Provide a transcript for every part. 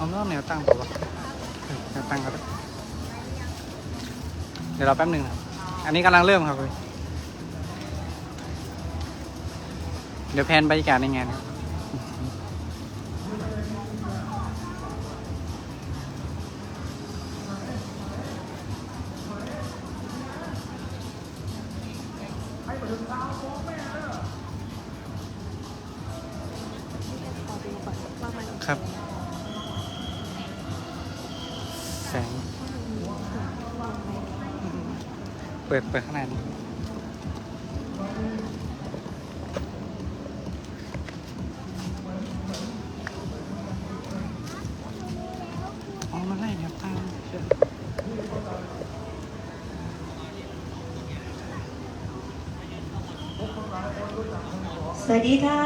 เอาไม่ต้องแนวตั้งเปล่าวะเออแนวตั้งครับเดี๋ยวเราแป๊บหนึ่งนะครับอันนี้กำลังเริ่มครับเดี๋ยวแพนบรรยากาศในงานครับ อ๋อมันไล่แนวตั้งเชื่อสวัสดีค่ะ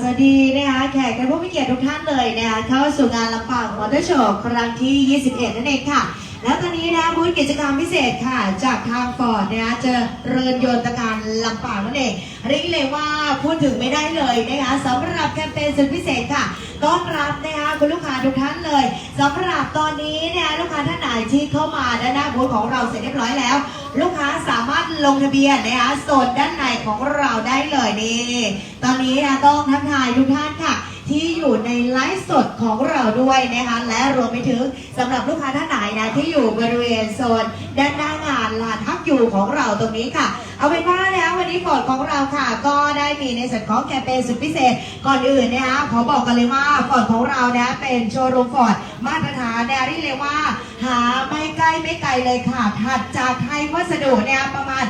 สวัสดีนะคะแขกและผู้มีเกียรติทุกท่านเลยนะคะเข้าสู่งานลำปางมอเตอร์โชว์ครั้งที่ 21 นั่นเองค่ะ แล้วตอนนี้นะบูธกิจกรรมพิเศษค่ะ จากทางฟอร์ดนะคะเจริญยนตการลำปางนั่นเองเรียกเลยว่าพูดถึงไม่ได้เลยนะคะสำหรับแคมเปญสุดพิเศษค่ะต้อนรับนะคะคุณลูกค้าทุกท่านเลยสำหรับตอนนี้นะคะลูกค้าท่านไหนที่เข้ามาด้านหน้าบูธของเราเสร็จเรียบร้อยแล้ว ลูกค้าสามารถลงทะเบียนนะคะโซนด้านในของเราได้เลยนี่ตอนนี้นะต้องทักทายทุกท่านค่ะ ที่อยู่ในไลฟ์สดของเราด้วยนะคะและรวมไปถึงสำหรับลูกค้าท่านไหนนะที่อยู่บริเวณโซนด้านหน้างานลานทักอยู่ของเราตรงนี้ค่ะ เอาเป็นว่าแล้ววันนี้ฟอร์ดของเราค่ะ ก็ได้มีในส่วนของแคมเปญสุดพิเศษก่อนอื่นนะคะขอบอกกันเลยว่าฟอร์ดของเรานะเป็นโชว์รูมฟอร์ดมาตรฐานนะเรียกเลยว่า หาไม่ใกล้ไม่ไกลเลยค่ะถัดจากไทยวัสดุเนี่ยประมาณ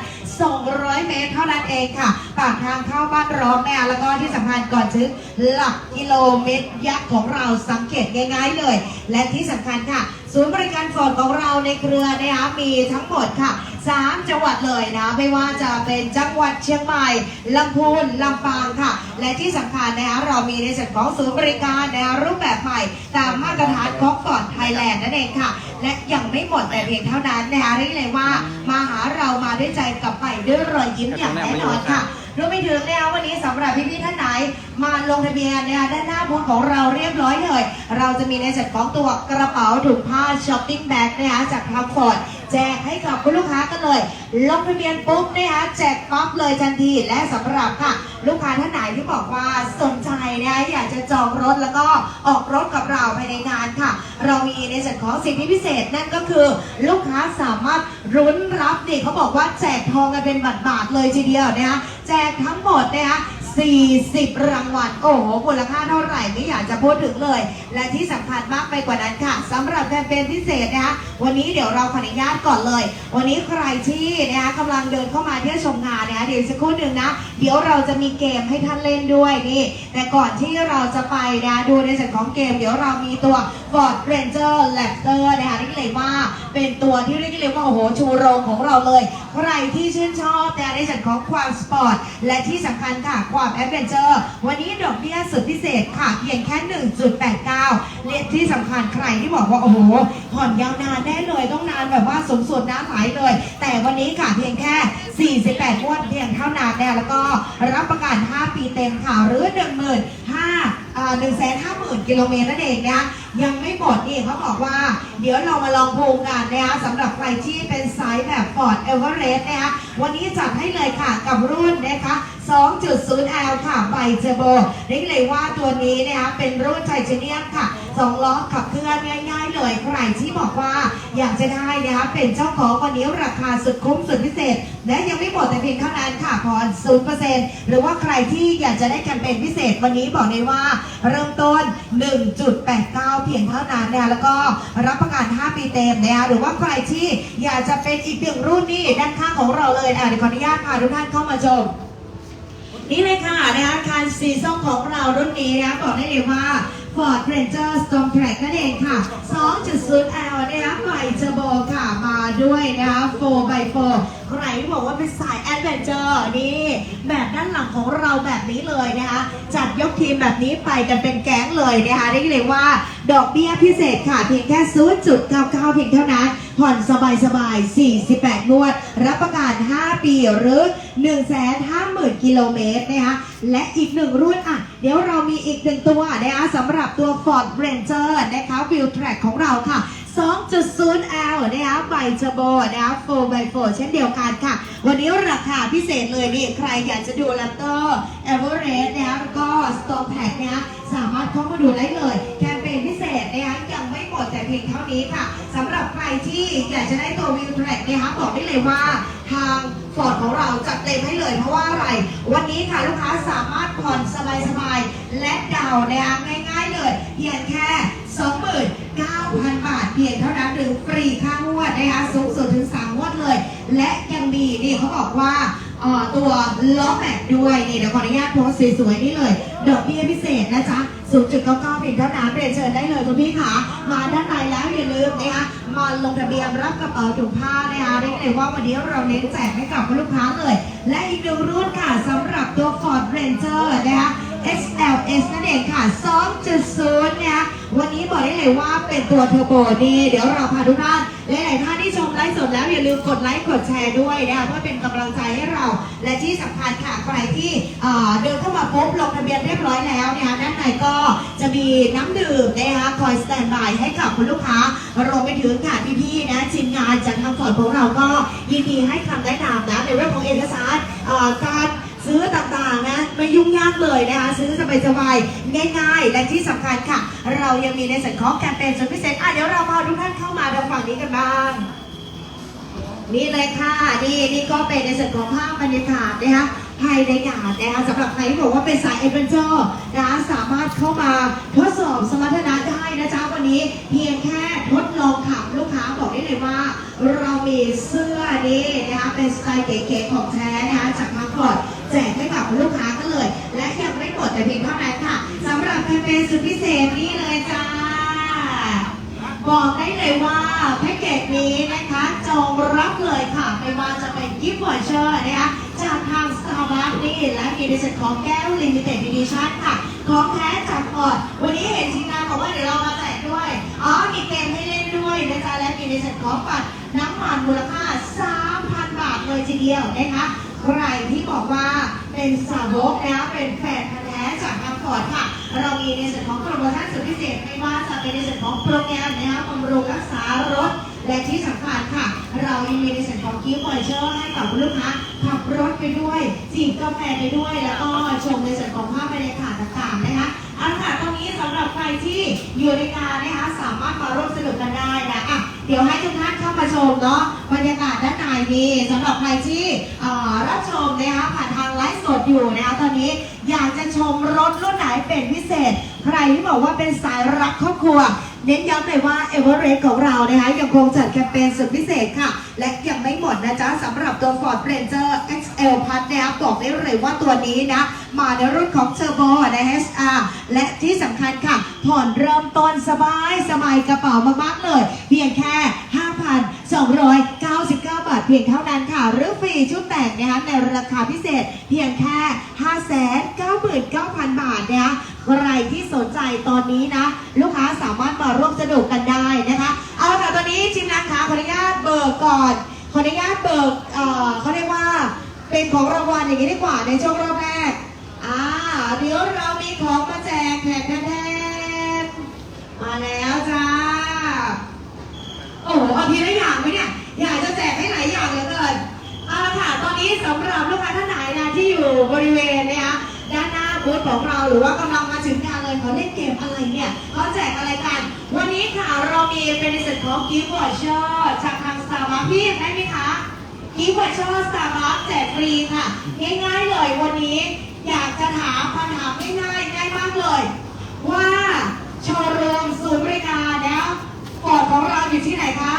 200 เมตรเท่านั้นเองค่ะ ปากทางเข้าบ้านร้องเนี่ยแล้วก็ที่สำคัญก่อนถึงหลักกิโลเมตรยักษ์ของเราสังเกตง่ายๆเลย และที่สำคัญค่ะ ศูนย์บริการฟอร์ดของเราในเครือนะคะมีทั้งหมดค่ะ 3 จังหวัดเลยนะ ไม่ว่าจะเป็นจังหวัดเชียงใหม่ลำพูนลำปางค่ะ และที่สำคัญนะคะเรามีในส่วนของศูนย์บริการนะคะรูปแบบใหม่ ตามมาตรฐานของฟอร์ดไทยแลนด์นั่นเองค่ะและยังไม่หมดแต่เพียงเท่านั้นนะคะเรียกเลยว่า มาหาเรามาด้วยใจกลับไปด้วยรอยยิ้มอย่างแน่นอนค่ะ รวมไปถึงนะคะวันนี้สำหรับพี่ๆท่านไหน มาลงทะเบียนนะคะด้านหน้าบูธของเราเรียบร้อยเลย เราจะมีในส่วนของตัวกระเป๋าถุงผ้าช้อปปิ้งแบ็กนะคะจากทางฟอร์ดแจกให้กับคุณลูกค้ากันเลย ลงทะเบียนปุ๊บนะคะแจกปั๊บเลยทันทีและสำหรับค่ะ ลูกค้าท่านไหนที่บอกว่าสนใจนะคะอยากจะจองรถแล้วก็ออกรถกับเราภายในงานค่ะ เรามีในส่วนของสิทธิพิเศษนั่นก็คือลูกค้าสามารถรุ้นรับนี่เขาบอกว่าแจกทองกันเป็นบาทๆเลยทีเดียวนะคะ แจกทั้งหมดนะคะ 40 รางวัล โอ้โหมูลค่าเท่าไหร่ไม่อยากจะพูดถึงเลย และที่สำคัญมากไปกว่านั้นค่ะสำหรับแคมเปญพิเศษนะคะ วันนี้เดี๋ยวเราขออนุญาตก่อนเลย วันนี้ใครที่นะคะกำลังเดินเข้ามาเที่ยวชมงานนะคะเดี๋ยวสักครู่หนึ่งนะ เดี๋ยวเราจะมีเกมให้ท่านเล่นด้วยนี่ แต่ก่อนที่เราจะไปนะดูในส่วนของเกม เดี๋ยวเรามีตัว Ford Ranger Raptor นะคะนี่เลยว่าเป็นตัวที่เรียกได้เลยว่าโอ้โหชูโรงของเราเลย ใครที่ชื่นชอบนะในส่วนของความสปอร์ตและที่สำคัญค่ะความแอดเวนเจอร์วันนี้ดอกเบี้ยสุดพิเศษค่ะ เพียงแค่ 1.89และที่สำคัญใครที่บอกว่า โอ้โหผ่อนยาวนานแน่เลยต้องนานแบบว่าสูงสุดนะหายเลย แต่วันนี้ค่ะเพียงแค่ 48งวดเพียงเท่านั้นเนี่ยแล้วก็รับประกัน 5 ปีเต็มค่ะหรือ 1 5 0 0 0 อ่า150,000กิโลเมตรนั่นเองนะยังไม่หมดนี่เขาบอกว่า เดี๋ยวเรามาลองภูมิกันนะคะสำหรับใครที่เป็นสายแบบ Ford Everest นะคะวันนี้จัดให้เลยค่ะกับรุ่นนะคะ 2.0L ค่ะไบเจโบเรียกเลยว่าตัวนี้นะคะเป็นรุ่นไทเทเนียมค่ะสองล้อขับเคลื่อนง่ายๆเลยใครที่บอกว่าอยากจะได้นะคะเป็นเจ้าของวันนี้ราคาสุดคุ้มสุดพิเศษ และยังไม่หมดแต่เพียงเท่านั้น ค่ะผ่อน0%หรือว่าใครที่อยากจะได้แคมเปญพิเศษวันนี้บอกเลยว่า เริ่มต้น 1.89 เพียงเท่านั้นนะคะแล้วก็รับประกัน 5 ปีเต็มนะคะหรือว่าใครที่อยากจะเป็นอีกหนึ่งรุ่นนี่ด้านข้างของเราเลยอะเดี๋ยวขออนุญาตพาทุกท่านเข้ามาชมนี่เลยค่ะนะคะคันสีส้มของเรารุ่นนี้นะบอกได้เลยว่า Ford Ranger Storm Track นั่นเองค่ะ 2.0L นะคะใหม่เทอร์โบค่ะ มาด้วยนะคะ 4x4 ใครที่บอกว่าเป็นสายแอดเวนเจอร์นี่แบบด้านหลังของเราแบบนี้เลยนะคะจัดยกทีมแบบนี้ไปกันเป็นแก๊งเลยนะคะได้เลยว่าดอกเบี้ยพิเศษค่ะเพียงแค่0.99เพียงเท่านั้น ผ่อนสบายๆ48 งวด รับประกัน 5 ปีหรือ 150,000 กิโลเมตรนะคะและอีกหนึ่งรุ่นอะ เดี๋ยวเรามีอีกหนึ่งตัวนะคะสำหรับตัว Ford Ranger นะคะ Wheel Track ของเราค่ะ 2.0L นะคะไบเทอร์โบนะคะ 4x4 เช่นเดียวกันค่ะ วันนี้ราคาพิเศษเลยนี่ใครอยากจะดู Raptor Everest นะคะแล้วก็สโตแพคนะคะสามารถเข้ามาดูได้เลย แคมเปญพิเศษนะคะยังไม่ หมดแต่เพียงเท่านี้ค่ะสำหรับใครที่อยากจะได้ตัว Wheel Track นะคะบอกได้เลยว่าทางฟอร์ดของเราจัดเต็มให้เลยเพราะว่าอะไร วันนี้ค่ะลูกค้าสามารถผ่อนสบายๆ และดาวนะคะง่ายๆเลยเพียงแค่ 29,000 บาทเพียงเท่านั้นหรือฟรีค่างวดนะคะสูงสุดถึง 3 งวดเลย และยังมีนี่เขาบอกว่าตัวล้อแม็กด้วยนี่เดี๋ยวขออนุญาตโพสสวยๆนี่เลย ดอกเบี้ยพิเศษนะจ๊ะ 0.99เพียงเท่านั้นเรียนเชิญได้เลยคุณพี่ค่ะ มาด้านในแล้วอย่าลืมนะคะมาลงทะเบียนรับกระเป๋าถุงผ้านะคะเรียกเลยว่าวันนี้เราเน้นแจกให้กับลูกค้าเลย และอีกหนึ่งรุ่นค่ะสำหรับตัว Ford Ranger นะคะ XLS นั่นเองค่ะ 2.0 นะคะวันนี้บอกได้เลยว่าเป็นตัวเทอร์โบนี่เดี๋ยวเราพาทุกท่านหลายๆท่านที่ชมไลฟ์สดแล้วอย่าลืมกดไลค์กดแชร์ด้วยนะคะเพื่อเป็นกำลังใจให้เรา และที่สำคัญค่ะใครที่เดินเข้ามาปุ๊บลงทะเบียนเรียบร้อยแล้วนะคะด้านในก็จะมีน้ำดื่มนะคะคอยสแตนบายให้กับคุณลูกค้ารวมไปถึงค่ะพี่ๆนะทีมงานจากทางฟอร์ดของเราก็ยินดีให้คำแนะนำนะในเรื่องของเอกสารการซื้อต่างๆนะ ไม่ยุ่งยากเลยนะคะซื้อสบายๆง่าย ๆ และที่สำคัญค่ะ เรายังมีในส่วนของแคมเปญสุดพิเศษอะเดี๋ยวเราพาทุกท่านเข้ามาทางฝั่งนี้กันบ้างนี่เลยค่ะนี่นี่ก็เป็นในส่วนของภาพบรรยากาศนะคะ ภายในงานนะคะสำหรับใครที่บอกว่าเป็นสายเอดเวนเจอร์นะสามารถเข้ามาทดสอบสมรรถนะได้นะจ๊ะวันนี้เพียงแค่ทดลองขับลูกค้าบอกได้เลยว่า เรามีเสื้อนี่นะคะเป็นสไตล์เก๋ๆของแท้นะคะจากมาก่อนแจกให้กับลูกค้ากันเลย และยังไม่หมดแต่เพียงเท่านั้นค่ะสำหรับแคมเปญสุดพิเศษนี่เลยจ้า บอกได้เลยว่าแพ็กเกจนี้นะคะจองรับเลยค่ะไม่ว่าจะเป็นกิฟต์วอเชอร์นะคะจากทาง Starbucks นี่และมีในส่วนของแก้ว Limited Edition ค่ะ ของแท้จากฟอร์ดวันนี้เห็นทีมงานบอกว่าเดี๋ยวเรามาแจกด้วย อ๋อ มีเกมให้เล่นด้วยนะจ๊ะและมีในส่วนของบัตรน้ำมันมูลค่า 3,000 บาทเลยทีเดียวนะคะใครที่บอกว่าเป็นสาวกนะเป็นแฟน อร์ดค่ะ เรามีในส่วนของโปรโมชั่นสุดพิเศษไม่ว่าจะเป็นในส่วนของโปรแกรมนะคะบำรุงรักษารถ และที่สำคัญค่ะ เรายังมีในส่วนของกิฟต์วอเชอร์ให้กับลูกค้าขับรถไปด้วยจิบกาแฟไปด้วย แล้วก็ชมในส่วนของภาพบรรยากาศต่างๆนะคะเอาละค่ะตรงนี้สำหรับใครที่อยู่ในงานนะคะสามารถมาร่วมสนุกกันได้นะอะ เดี๋ยวให้ทุกท่านเข้ามาชมเนาะบรรยากาศด้านในนี่สำหรับใครที่รับชมนะคะผ่านทางไลฟ์สดอยู่นะคะตอนนี้อยากจะชมรถรุ่นไหนเป็นพิเศษ ใครที่บอกว่าเป็นสายรักครอบครัว เน้นย้ำเลยว่าเอเวอเรสต์ของเรานะคะยังคงจัดแคมเปญสุดพิเศษค่ะ และยังไม่หมดนะจ๊ะสำหรับตัวฟอร์ดเบรนเจอร์ เอลพัทนะครับบอกได้เลยว่าตัวนี้นะ มาในรุ่นของ Turbo ในะ HR และที่สำคัญค่ะ ผ่อนเริ่มต้นสบายสบายกระเป๋ามากๆเลย เพียงแค่ 5,299 บาทเพียงเท่านั้นค่ะ หรือฟรีชุดแต่งนะคะในราคาพิเศษเพียงแค่ 599,000 บาทนะคะใครที่สนใจตอนนี้นะ ลูกค้าสามารถมาร่วมสนุกกันได้นะคะเอาค่ะตอนนี้ทีมงานคะขออนุญาตเบิกก่อนขออนุญาตเบิกเอ่อเขาเรียกว่า เป็นของรางวัลอย่างนี้ดีกว่าในช่วงรอบแรก อ่า เดี๋ยวเรามีของมาแจกแขกแทนๆมาแล้วจ้า โอ้โหเอาทีละอย่างไหมเนี่ย อยากจะแจกให้หลายอย่างเหลือเกินเอาละค่ะ ตอนนี้สำหรับลูกค้าท่านไหนนะที่อยู่บริเวณนะคะด้านหน้าบูธของเราหรือว่ากำลังมาถึงงานเลยเขาเล่นเกมอะไรเนี่ยเขาแจกอะไรกัน วันนี้ค่ะเรามีเป็นในส่วนของกิฟต์วอเชอร์จากทางสตาร์บัคพี่ได้ไหมคะ กิฟต์วอเชอร์สตาร์บัคแจกฟรีค่ะ ง่ายๆเลยวันนี้ อยากจะถามคำถามง่ายๆง่ายมากเลย ว่าโชว์รูมศูนย์บริการแล้วฟอดของเราอยู่ที่ไหนคะ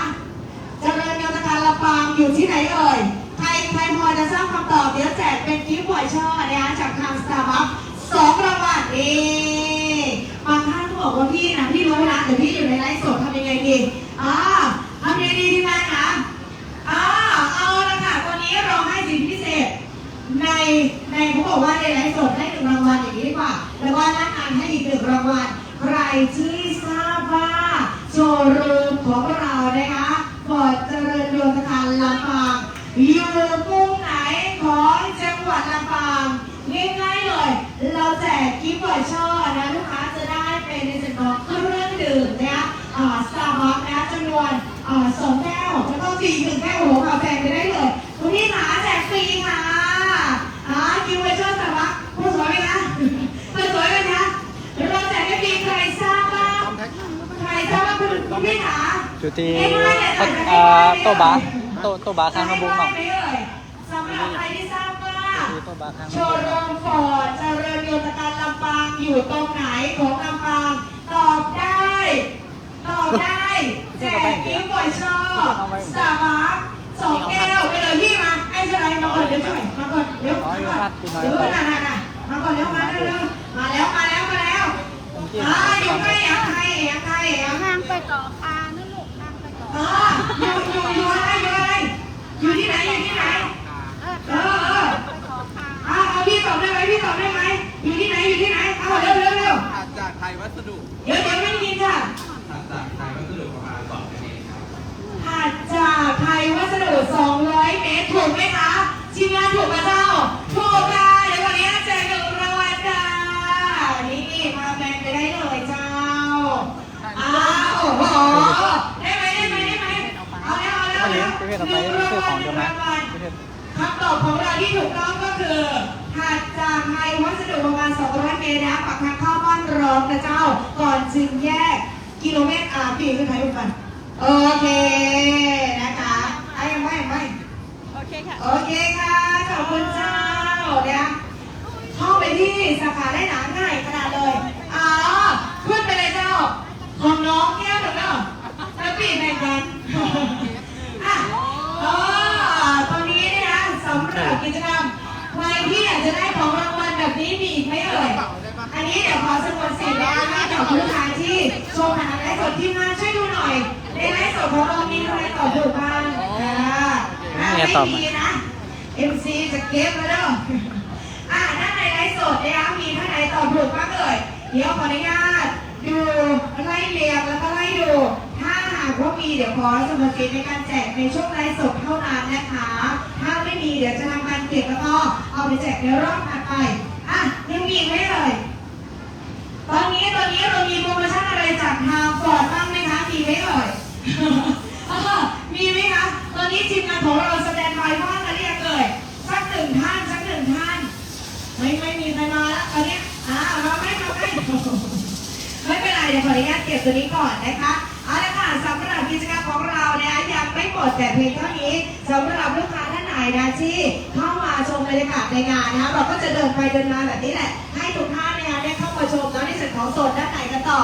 เจริญยนตการลำปางอยู่ที่ไหนเอ่ยใครใครพอจะทราบคำตอบเดี๋ยวแจกเป็นกิฟต์วอเชอร์นะคะจากทางสตาร์บัคสองรางวัลนี่บางท่านก็บอกว่าพี่นะพี่รู้นะแต่พี่อยู่ในไลฟ์สดทำยังไงดีอ่าทำยังไงดีดีไหมคะอ่าเอาละค่ะวันนี้ เราให้สิทธิพิเศษ ในในเขาบอกว่าในไลฟ์สดให้หนึ่งรางวัลอย่างนี้ดีกว่า แล้วก็หน้างานให้อีกหนึ่งรางวัลใครที่ทราบว่าโชว์รูมของเรานะคะฟอดเจริญโยธการลำปางอยู่มุมไหนของจังหวัดลำปางง่ายๆเลย เราแจกกิฟต์วอเชอร์นะลูกค้าจะได้เป็นในส่วนของเครื่องดื่มนะคะสตาร์บัคนะจำนวนสองแก้วแล้วก็ฟรีหนึ่งแก้วโอ้โหกาแฟไปได้เลย พี่ขาแจกฟรีค่ะอ่ากิฟต์วอเชอร์สตาร์บัคพูดสวยไหมคะพูดสวยไหมคะเราแจกให้ฟรีใครทราบบ้างใครทราบว่าคุณคุณพี่ขาอยู่ที่ง่ายๆเลยค่ะเอ่อโตะบาร์โตะโตะบาร์ข้างกระบุงเนาะจะให้ง่ายไหมเอ่ยสำหรับใครที่ทราบว่าอยู่โตะบาร์ข้างโชว์รูมฟอร์ดเจริญโยธการลำปางอยู่ตรงไหนของลำปางตอบได้ ตอบได้แจกกิ้งบอยชอบสามาร์ เดี๋ยวมาก่อนเดี๋ยวน่ะน่ะน่ะมาก่อนเร็วมาเร็วเร็วมาแล้วมาแล้วมาแล้วอ่าอยู่ใกล้แอบใครแอบใครแอบนางไปต่อปลานั่นลูกนางไปต่อเอออยู่อยู่อยู่อะไรอยู่อะไรอยู่ที่ไหนอยู่ที่ไหนเออเออออไปต่อปลาเอาเอพี่ตอบได้ไหมพี่ตอบได้ไหมอยู่ที่ไหนอยู่ที่ไหนเอาเร็วเร็วเร็วจากไทยวัสดุเดี๋ยวเดี๋ยวไม่ได้ยินค่ะจากไทยวัสดุประมาณสองนาทีครับจากไทยวัสดุ200เมตรถูกไหมคะ ทีมงานถูกมาเจ้าถูกค่ะเดี๋ยววันนี้แจกหนึ่งรางวัลจ้านี่มาแบ่งไปได้เลยเจ้าอ้าวโอ้โหได้ไหมได้ไหมได้ไหมเอาแล้วเอาแล้ว วันนี้ เอา พี่เพ แล้ว ชรเอาไปซื้อของเดียวไหม รางวัล พี่เพชร คำตอบของเราที่ถูกต้องก็คือถัดจากไทยวัสดุประมาณ 200 เมตรนะปากทางเข้าบ้านร้องนะเจ้า ก่อนจึงแยกกิโลเมตรอ่าปีขึ้นไทยอุกัน โอเคนะคะไอ้ยังไม่ยังไม่ โอเคค่ะ โอเคค่ะ ขอบคุณเจ้าเนี่ยเข้าไปที่สาขาได้หนาง่ายขนาดเลยอ๋อขึ้นไปเลยเจ้า ของน้องแก้วหนึ่งเนาะแล้วปีแบ่งกันอะเออตอนนี้เนี่ยนะ สำหรับกิจกรรมใครที่อยากจะได้ของรางวัลแบบนี้มีอีกไหมเอ่ย อันนี้เดี๋ยวขอสงวนสิทธิ์นะคะให้กับลูกค้าที่ชมผ่านไลฟ์สดที่งานช่วยดูหน่อย ในไลฟ์สดของเรามีใครตอบถูกบ้างอ่าถ้าไม่มีนะ MC จะเก็บแล้วเด้ออ่าด้านในไลฟ์สดนะคะมีท่านไหนตอบถูกบ้างเอ่ย เดี๋ยวขออนุญาตดูไล่เรียงแล้วก็ไล่ดูถ้ากว่ามีเดี๋ยวขอสมุดสิทธิ์ในการแจกในช่วงไลฟ์สดเท่านั้นนะคะ ถ้าไม่มีเดี๋ยวจะทำการเก็บแล้วก็เอาไปแจกในรอบถัดไป อะยังมีไหมเอ่ยตอนนี้ตอนนี้เรามีโปรโมชั่นอะไรจากทางฟอร์ดบ้างไหมคะมีไหมเอ่ยมีไหมคะ ตอนนี้ทีมงานของเราสแตนบายว่างกันเรียกเอ่ยสักหนึ่งท่านสักหนึ่งท่านไม่ไม่มีใครมาแล้วตอนนี้อ่ามาไม่มาไม่ไม่เป็นไรเดี๋ยวขออนุญาตเก็บตัวนี้ก่อนนะคะเอาละค่ะ สำหรับกิจกรรมของเราเนี่ยยังไม่หมดแต่เพียงเท่านี้สำหรับลูกค้าท่านไหนนะที่เข้ามาชมบรรยากาศในงานนะคะเราก็จะเดินไปเดินมาแบบนี้แหละให้ทุกท่านเนี่ยได้เข้ามาชมแล้วในส่วนของโซนด้านไหนกันต่อ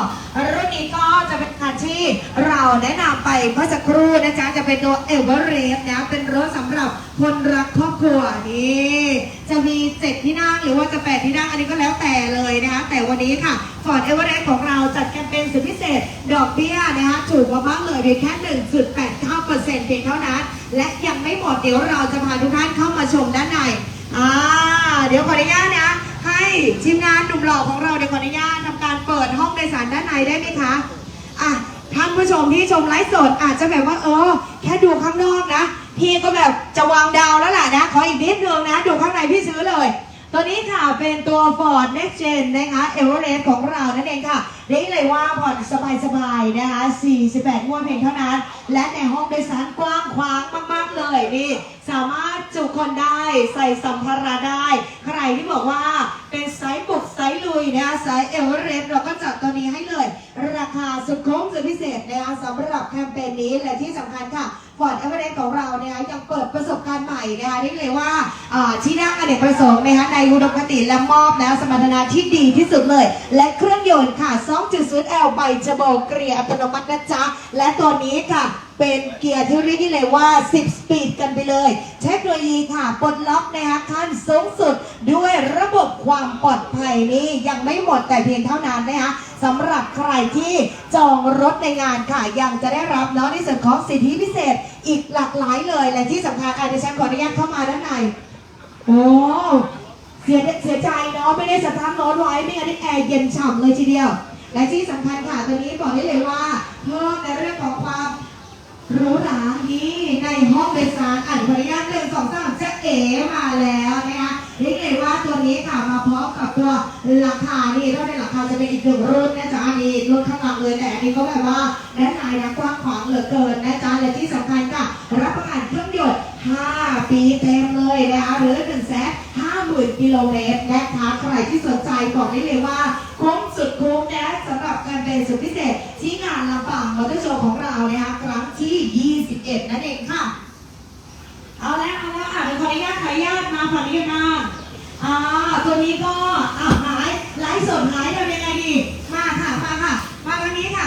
รุ่นนี้ก็จะเป็น คันที่เราแนะนำไปเมื่อสักครู่นะจ๊ะจะเป็นตัวเอเวอเรสต์นะเป็นรถสำหรับคนรักครอบครัวนี่จะมีเจ็ดที่นั่งหรือว่าจะแปดที่นั่งอันนี้ก็แล้วแต่เลยนะคะแต่วันนี้ค่ะฟอร์ดเอเวอเรสต์ของเราจัดแคมเปญสุดพิเศษ ดอกเบี้ยนะคะถูกมากๆเลยเพียงแค่ 1.89%เพียงเท่านั้น และยังไม่หมดเดี๋ยวเราจะพาทุกท่านเข้ามาชมด้านในอ่าเดี๋ยวขออนุญาตนะให้ทีมงานหนุ่มหล่อของเราเดี๋ยวขออนุญาตทำการเปิดห้องโดยสารด้านในได้ไหมคะ อะท่านผู้ชมที่ชมไลฟ์สดอาจจะแบบว่าเออ แค่ดูข้างนอกนะ พี่ก็แบบจะวางดาวแล้วล่ะนะ ขออีกนิดนึงนะ ดูข้างในพี่ซื้อเลย ตัวนี้ค่ะเป็นตัว Ford Next Gen นะคะ Everest ของเรานั่นเองค่ะเรียกเลยว่าผ่อนสบายๆนะคะ 48งวดเพียงเท่านั้น และในห้องโดยสารกว้างขวางมากๆเลยนี่สามารถจุคนได้ใส่สัมภาระได้ ใครที่บอกว่าเป็นไซส์บุกไซส์ลุยนะคะไซส์เอเวอเรสต์เราก็จัดตัวนี้ให้ คาสุดคุ้มสุดพิเศษนะคะสำหรับแคมเปญนี้และที่สำคัญค่ะฟอร์ดเอเวอเรสต์ของเราเนี่ยยังเปิดประสบการณ์ใหม่นะคะเรียกเลยว่าที่นั่งอเนกประสงค์นะคะในอุดมคติและมอบแล้วสมรรถนะที่ดีที่สุดเลย และเครื่องยนต์ค่ะ 2.0L ไบเจโบเกียอัตโนมัตินะจ๊ะและตัวนี้ค่ะ เป็นเกียร์ที่เรียกได้เลยว่า 10 สปีดกันไปเลย เทคโนโลยีค่ะปลดล็อกนะคะขั้นสูงสุดด้วยระบบความปลอดภัยนี้ยังไม่หมดแต่เพียงเท่านั้นนะคะสำหรับใครที่จองรถในงานค่ะ ยังจะได้รับเนาะในส่วนของสิทธิพิเศษอีกหลากหลายเลย และที่สำคัญอาจจะฉันขออนุญาตเข้ามาด้านในโอ้เสียเสียใจเนาะไม่ได้สตาร์ทรถไว้ไม่งั้นนี่แอร์เย็นฉ่ำเลยทีเดียว และที่สำคัญค่ะตัวนี้บอกได้เลยว่าเพิ่มในเรื่องของความ หรูหรานี้ในห้องโดยสารอันขออนุญาตหนึ่งสองสามจะเอ๋มาแล้วนะคะเรียกเลยว่าตัวนี้ค่ะมาพร้อมกับตัวราคานี่ถ้าเป็นราคาจะเป็นอีกหนึ่งรุ่นนะจ๊ะนนี้รุ่นข้างหลังเลยแต่อันนี้ก็แบบว่าด้านในนะกว้างขวางเหลือเกินนะจ๊ะและที่สำคัญค่ะรับประกันเครื่องยนต์5ปีเต็มเลยนะคะหรือ1นึ่งแสน ห้าหมื่นกิโลเมตรนะคะใครที่สนใจบอกได้เลยว่าคุ้มสุดคุ้มนะสำหรับการเป็นสุดพิเศษที่งานลำปางมอเตอร์โชว์ของเรานะคะครั้งที่ 21 นั่นเองค่ะ เอาแล้วเอาแล้วอะเดี๋ยวขออนุญาตขออนุญาตมาขออนุญาตมาอ่าตัวนี้ก็อะหายไลฟ์สดหายทำยังไงดีมาค่ะมาค่ะมาวันนี้ค่ะ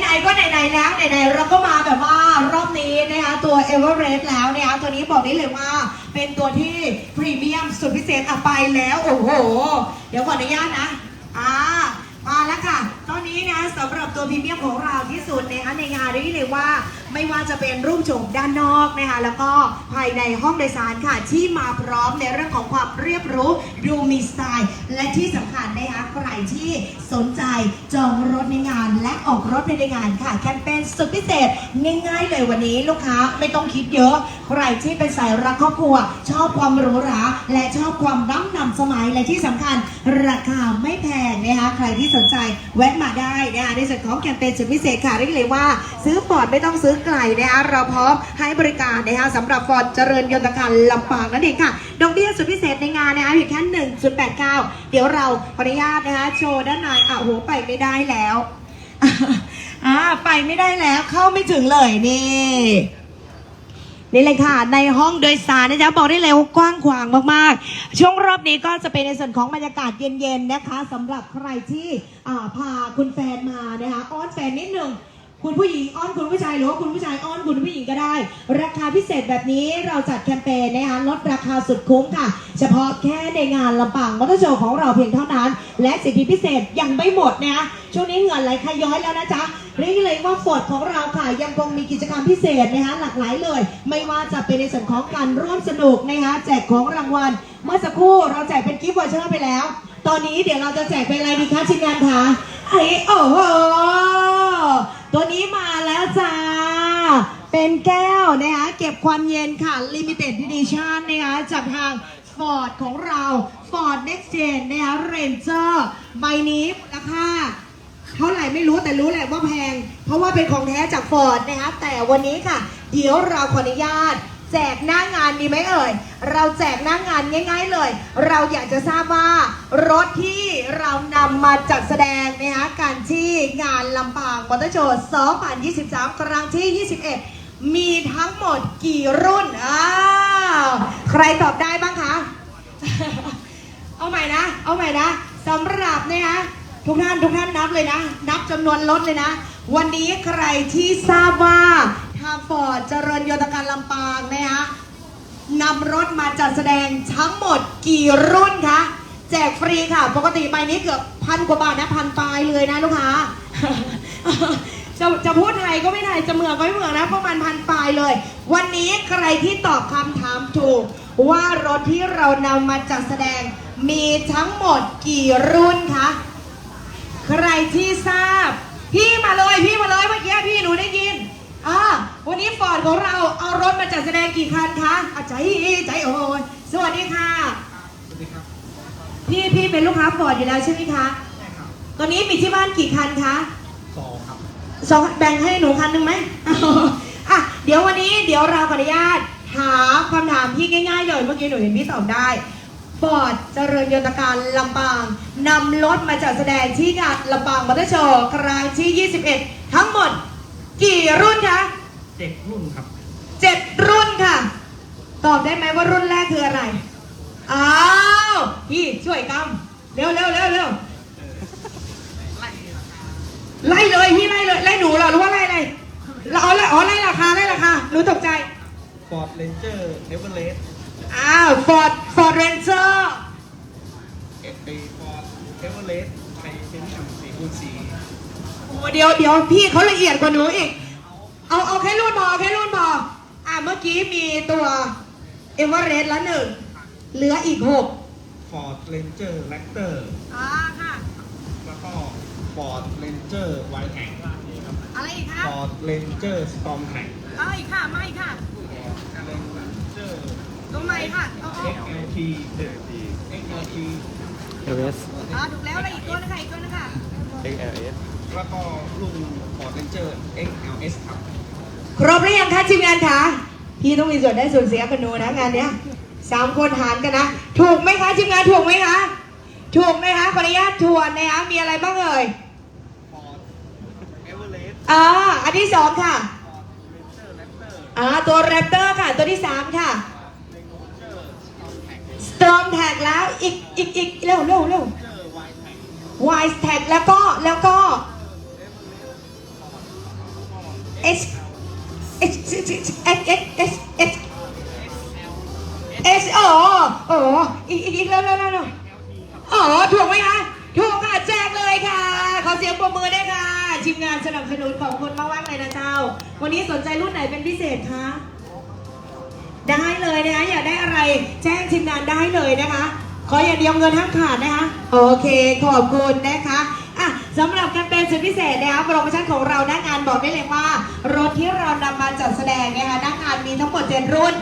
ไหนๆก็ไหนๆแล้วไหนๆเราก็มาแบบว่ารอบนี้นะคะตัวเอเวอเรสต์แล้วนะคะตัวนี้บอกได้เลยว่าเป็นตัวที่พรีเมียมสุดพิเศษอะไปแล้วโอ้โห เดี๋ยวขออนุญาตนะอ่ามาแล้วค่ะ ตอนนี้นะสำหรับตัวพรีเมียมของเราที่สุดนะคะในงานได้เลยว่า ไม่ว่าจะเป็นรูปโฉมด้านนอกนะคะแล้วก็ภายในห้องโดยสารค่ะ ที่มาพร้อมในเรื่องของความเรียบรู้ดูมีสไตล์ และที่สำคัญนะคะใครที่สนใจจองรถในงาน และออกรถในงานค่ะแคมเปญสุดพิเศษง่ายๆเลยวันนี้ลูกค้าไม่ต้องคิดเยอะ ใครที่เป็นสายรักครอบครัว ชอบความหรูหราและชอบความล้ำนำสมัยและที่สำคัญราคาไม่แพงนะคะใครที่สนใจแวะมาได้นะคะในส่วนของแคมเปญสุดพิเศษค่ะเรียกเลยว่า ซื้อฟอดไม่ต้องซื้อไกลนะคะเราพร้อมให้บริการนะคะสำหรับฟอร์ดเจริญยนตการลำปางนั่นเองค่ะ ดอกเบี้ยสุดพิเศษในงานนะคะเพียงแค่1.89 เดี๋ยวเราขออนุญาตนะคะโชว์ด้านในอะโหไปไม่ได้แล้วอ่าไปไม่ได้แล้วเข้าไม่ถึงเลยนี่นี่เลยค่ะ ในห้องโดยสารนะจ๊ะบอกได้เลยว่ากว้างขวางมากๆ ช่วงรอบนี้ก็จะเป็นในส่วนของบรรยากาศเย็นๆนะคะสำหรับใครที่พาคุณแฟนมานะคะอ้อนแฟนนิดหนึ่ง คุณผู้หญิงอ้อนคุณผู้ชายหรือว่าคุณผู้ชายอ้อนคุณผู้หญิงก็ได้ ราคาพิเศษแบบนี้เราจัดแคมเปญนะคะลดราคาสุดคุ้มค่ะ เฉพาะแค่ในงานลำปางมอเตอร์โชว์ของเราเพียงเท่านั้น และสิทธิพิเศษยังไม่หมดนะคะช่วงนี้เงินไหลขย้อยแล้วนะจ๊ะเรียกเลยว่าฟอร์ดของเราค่ะยังคงมีกิจกรรมพิเศษนะคะหลากหลายเลย ไม่ว่าจะเป็นในส่วนของการร่วมสนุกนะคะแจกของรางวัล เมื่อสักครู่เราแจกเป็นกิฟต์วอเชอร์ไปแล้ว ตอนนี้เดี๋ยวเราจะแจกเป็นอะไรดีคะทีมงานคะไอ้โอ้โห ตัวนี้มาแล้วจ้า เป็นแก้วนะคะเก็บความเย็นค่ะ Limited Edition นะคะจากทาง Ford ของเรา Ford Next Gen นะคะ Ranger ใบนี้มูลค่าเท่าไหร่ไม่รู้แต่รู้แหละว่าแพง เพราะว่าเป็นของแท้จากฟอร์ดนะคะแต่วันนี้ค่ะ เดี๋ยวเราขออนุญาต แจกหน้างานดีไหมเอ่ย เราแจกหน้างานง่าย ๆเลย เราอยากจะทราบว่ารถที่เรานำมาจัดแสดงนะคะการที่งานลำปางมอเตอร์โชว์2023 ครั้งที่ 21 มีทั้งหมดกี่รุ่น อ้าว ใครตอบได้บ้างคะ เอาใหม่นะ เอาใหม่นะสำหรับเนี่ยนะทุกท่านทุกท่านนับเลยนะ นับจำนวนรถเลยนะ วันนี้ใครที่ทราบว่าาฟอร์ดเจริญยนตการลำปางนะคะนำรถมาจัดแสดงทั้งหมดกี่รุ่นคะแจกฟรีค่ะ ปกติใบนี้เกือบพันกว่าบาทนะพันปลายเลยนะลูกค้าจะจะพูดไทยก็ไม่ไทยจะเหมือนก็ไม่เหมือนนะประมาณพันปลายเลย วันนี้ใครที่ตอบคำถามถูก ว่ารถที่เรานำมาจัดแสดงมีทั้งหมดกี่รุ่นคะใครที่ทราบ พี่มาเลยพี่มาเลยเมื่อกี้พี่หนูได้ยินอ่า วันนี้ฟอร์ดของเราเอารถมาจัดแสดงกี่คันคะอาใจใจโอนสวัสดีค่ะ สวัสดีครับ พี่พี่เป็นลูกค้าฟอร์ดอยู่แล้วใช่ไหมคะ ใช่ครับตอนนี้มีที่บ้านกี่คันคะสองครับสองแบ่งให้หนูคันหนึ่งไหมอะเดี๋ยววันนี้เดี๋ยวเราขออนุญาตถามคำถามที่ง่ายๆเลยเมื่อกี้หนูเห็นพี่ตอบได้ฟอร์ดเจริญยนตการลำปางนำรถมาจัดแสดงที่งานลำปางมอเตอร์โชว์ครั้งที่ 21 ทั้งหมด กี่รุ่นคะ เจ็ดรุ่นครับ เจ็ดรุ่นค่ะ ตอบได้ไหมว่ารุ่นแรกคืออะไร อ้าวพี่ช่วยกำเร็วเร็วเร็วเร็วไล่เลยพี่ไล่เลยไล่หนูเหรอหรือว่าไล่อะไรเราเอาละอ๋อไล่ราคาไล่ราคาหนูตกใจ Ford Ranger Everest อ้าวฟอร์ดฟอร์ดเรนเจอร์เอไอ Ford Everest ไปเป็นสี่คูณสี่โอ้เดี๋ยวเดี๋ยวพี่เขาละเอียดกว่าหนูอีก เอาเอาแค่รุ่นพอเอาแค่รุ่นพออะเมื่อกี้มีตัวเอเวอเรสต์ละหนึ่งเหลืออีกหก Ford Ranger Raptor อ่าค่ะ แล้วก็ Ford Ranger Wildtrak อะไรอีกคะฟอร์ดเรนเจอร์สตอมแท็กเอาอีกค่ะมาอีกค่ะ เรนเจอร์ตรงไหนค่ะเอาเอา XLT XLT เอเอสอ่าถูกแล้วอะไรอีกตัวนึงค่ะอีกตัวนึงค่ะ XLS แล้วก็รุ่นฟอร์ดเรนเจอร์ XLS ครับ ครบหรือยังคะทีมงานคะพี่ต้องมีส่วนได้ส่วนเสียกันดูนะงานเนี้ยสามคนหารกันนะ ถูกไหมคะทีมงานถูกไหมคะถูกไหมคะขออนุญาตทวนนะคะมีอะไรบ้างเอ่ยฟอร์ดเอเวอเรสต์อ่าอันที่สองค่ะฟอร์ดเรนเจอร์แรปเตอร์อ่าตัวแรปเตอร์ค่ะ ตัวที่สามค่ะเรนเจอร์สตอมแท็กสตรอมแท็กแล้วอีกอีกอีกเร็วเร็วเร็วเจอร์ไวแท็กวายแท็กแล้วก็แล้วก็ S S S S S S S S อ๋ออ๋ออีกอีกอีกแล้วแล้วแล้วอ๋อถูกไหมคะถูกค่ะแจกเลยค่ะ ขอเสียงปรบมือด้วยค่ะทีมงานสนับสนุนขอบคุณมากๆเลยนะเจ้า วันนี้สนใจรุ่นไหนเป็นพิเศษคะได้เลยนะคะอยากได้อะไรแจ้งทีมงานได้เลยนะคะ ขออย่างเดียวเงินห้ามขาดนะคะ โอเคขอบคุณนะคะอะสำหรับแคมเปญสุดพิเศษนะคะโปรโมชั่นของเราหน้างานบอกได้เลยว่า ที่เรานำมาจัดแสดงนะคะน้างานมีทั้งหมดเจ็ดรุ่น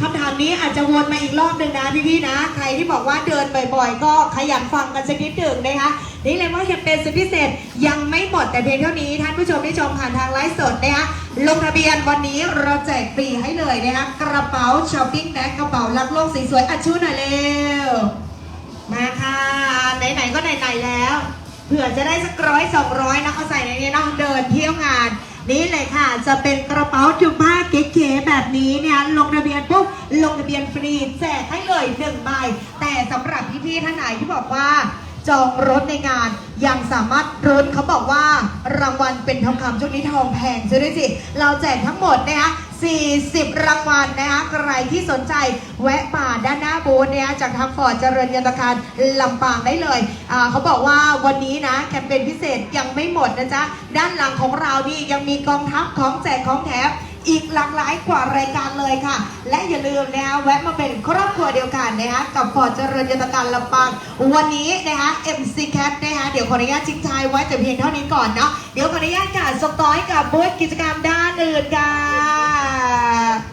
คำถามนี้อาจจะวนมาอีกรอบหนึ่งนะพี่ๆนะ ใครที่บอกว่าเดินบ่อยๆ ก็ขยันฟังกันสักนิดหนึ่งนะคะนี่เลยว่าแคมเปญสุดพิเศษยังไม่หมดแต่เพียงเท่านี้ ท่านผู้ชมที่ชมผ่านทางไลฟ์สดนะคะลงทะเบียนวันนี้เราแจกฟรีให้เลยนะคะกระเป๋าช้อปปิ้งแบ็คกระเป๋ารักโลกสวยๆอัดชูหน่อยเร็วมาค่ะไหนๆก็ไหนๆแล้วเผื่อจะได้สักร้อยสองร้อยนะเอาใส่ในนี้นะเดินเที่ยวงาน นี่เลยค่ะ จะเป็นกระเป๋าจุผ้าเก๋ๆแบบนี้เนี่ยลงทะเบียนปุ๊บลงทะเบียนฟรีแจกให้เลยหนึ่งใบ แต่สำหรับพี่ๆท่านไหนที่บอกว่า จองรถในงานยังสามารถรุ้นเขาบอกว่ารางวัลเป็นทองคำช่วงนี้ทองแพงใช่ไหมสิ เราแจกทั้งหมดนะคะ 40 รางวัลนะคะใครที่สนใจแวะมาด้านหน้าบูธเนี่ยจากทางฟอร์ดเจริญยนตการลำปางได้เลยอ่าเขาบอกว่าวันนี้นะแคมเปญพิเศษยังไม่หมดนะจ๊ะ ด้านหลังของเรานี่ยังมีกองทัพของแจกของแถม อีกหลากหลายกว่ารายการเลยค่ะ และอย่าลืมนะคะแวะมาเป็นครอบครัวเดียวกันนะคะกับฟอเจริญยตการลำปางวันนี้นะคะ MC Cat นะคะเดี๋ยวขออนุญาตทิ้งท้ายไว้แต่เพียงเท่านี้ก่อนเนาะเดี๋ยวขออนุญาตกับสต้อยกับบูธกิจกรรมด้านอื่นกัน